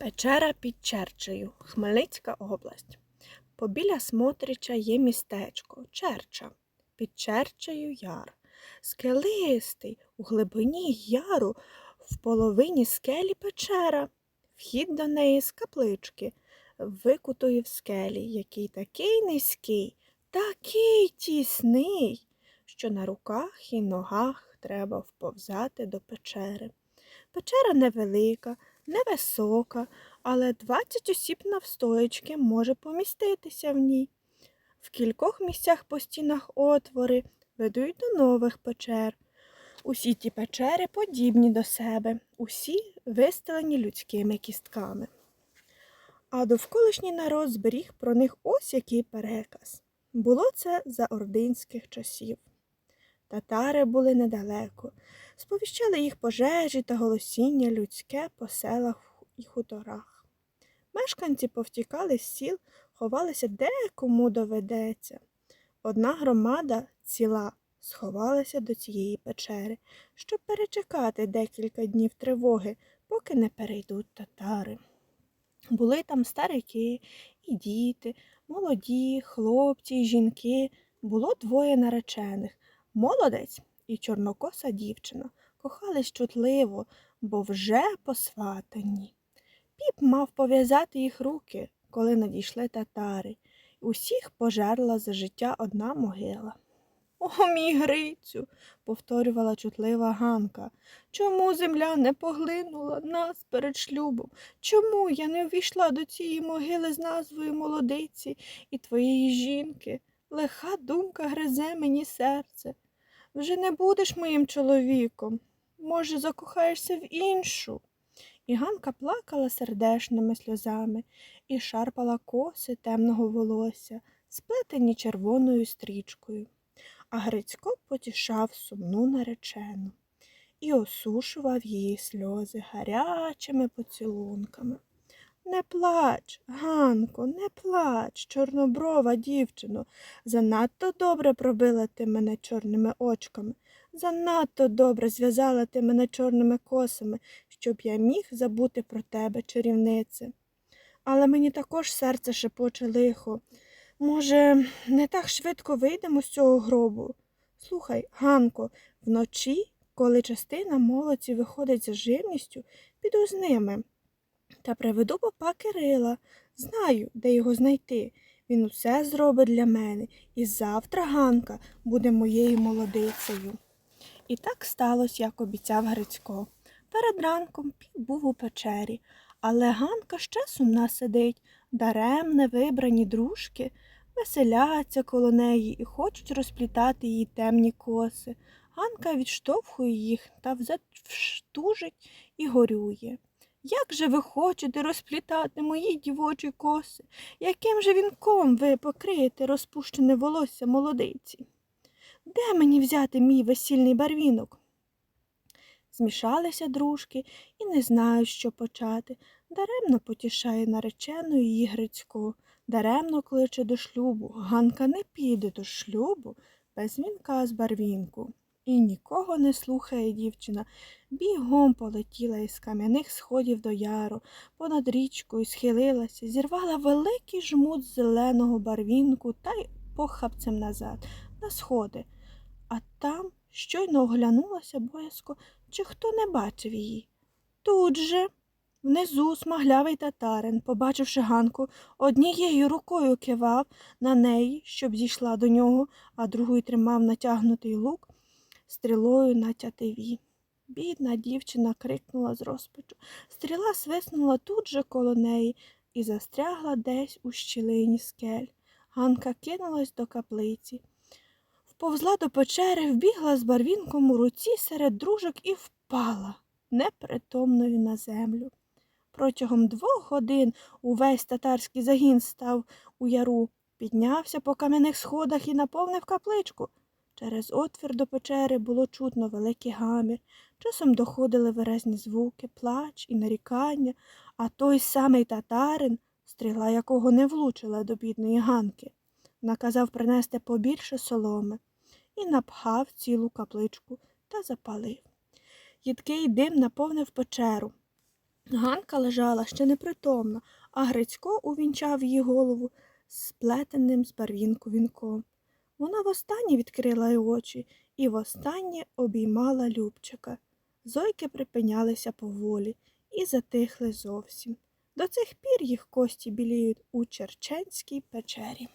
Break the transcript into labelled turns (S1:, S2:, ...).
S1: Печера під Черчею, Хмельницька область. Побіля Смотрича є містечко, Черча. Під Черчею яр. Скелистий, у глибині яру, в половині скелі печера. Вхід до неї з каплички, викутої в скелі, який такий низький, такий тісний, що на руках і ногах треба вповзати до печери. Печера невелика, невисока, але 20 осіб навстоячки може поміститися в ній. В кількох місцях по стінах отвори ведуть до нових печер. Усі ті печери подібні до себе, усі вистелені людськими кістками. А довколишній народ зберіг про них ось який переказ. Було це за ординських часів. Татари були недалеко, сповіщали їх пожежі та голосіння людське по селах і хуторах. Мешканці повтікали з сіл, ховалися де кому доведеться. Одна громада ціла сховалася до цієї печери, щоб перечекати декілька днів тривоги, поки не перейдуть татари. Були там старики і діти, молоді, хлопці й жінки. Було двоє наречених молодець і чорнокоса дівчина. Кохались чутливо, бо вже посватані. Піп мав пов'язати їх руки, коли надійшли татари. Усіх пожерла за життя одна могила. О, мій Грицю, повторювала чутлива Ганка. Чому земля не поглинула нас перед шлюбом? Чому я не увійшла до цієї могили з назвою молодиці і твоєї жінки? Лиха думка гризе мені серце. Вже не будеш моїм чоловіком. Може, закохаєшся в іншу. І Ганка плакала сердешними сльозами і шарпала коси темного волосся, сплетені червоною стрічкою. А Грицько потішав сумну наречену і осушував її сльози гарячими поцілунками. Не плач, Ганко, не плач, чорноброва дівчино. Занадто добре пробила ти мене чорними очками, занадто добре зв'язала ти мене чорними косами, щоб я міг забути про тебе, чарівнице. Але мені також серце шепоче лихо. Може, не так швидко вийдемо з цього гробу? Слухай, Ганко, вночі, коли частина молодці виходить за живністю, піду з ними. Та приведу попа Кирила. Знаю, де його знайти. Він усе зробить для мене, і завтра Ганка буде моєю молодицею. І так сталося, як обіцяв Грицько. Перед ранком піп був у печері, але Ганка ще сумна сидить, даремне вибрані дружки, веселяться коло неї і хочуть розплітати її темні коси. Ганка відштовхує їх та вштужить і горює. Як же ви хочете розплітати мої дівочі коси? Яким же вінком ви покриєте розпущене волосся молодиці? Де мені взяти мій весільний барвінок? Змішалися дружки і не знають, що почати. Даремно потішає наречену її Грицько, даремно кличе до шлюбу. Ганка не піде до шлюбу без вінка з барвінку. І нікого не слухає дівчина. Бігом полетіла із кам'яних сходів до яру, понад річкою схилилася, зірвала великий жмут зеленого барвінку та й похапцем назад, на сходи. А там щойно оглянулася боязко, чи хто не бачив її. Тут же. Внизу смаглявий татарин, побачивши Ганку, однією рукою кивав на неї, щоб зійшла до нього, а другою тримав натягнутий лук стрілою на тятиві. Бідна дівчина крикнула з розпачу. Стріла свиснула тут же коло неї і застрягла десь у щілині скель. Ганка кинулась до каплиці. Вповзла до печери, вбігла з барвінком у руці серед дружок і впала непритомною на землю. Протягом двох годин увесь татарський загін став у яру, піднявся по кам'яних сходах і наповнив капличку. Через отвір до печери було чутно великий гамір, часом доходили виразні звуки, плач і нарікання, а той самий татарин, стріла якого не влучила до бідної ганки, наказав принести побільше соломи і напхав цілу капличку та запалив. Їдкий дим наповнив печеру. Ганка лежала ще непритомна, а Грицько увінчав її голову сплетеним з барвінку вінком. Вона востаннє відкрила й очі і востаннє обіймала Любчика. Зойки припинялися поволі і затихли зовсім. До цих пір їх кості біліють у Черченській печері.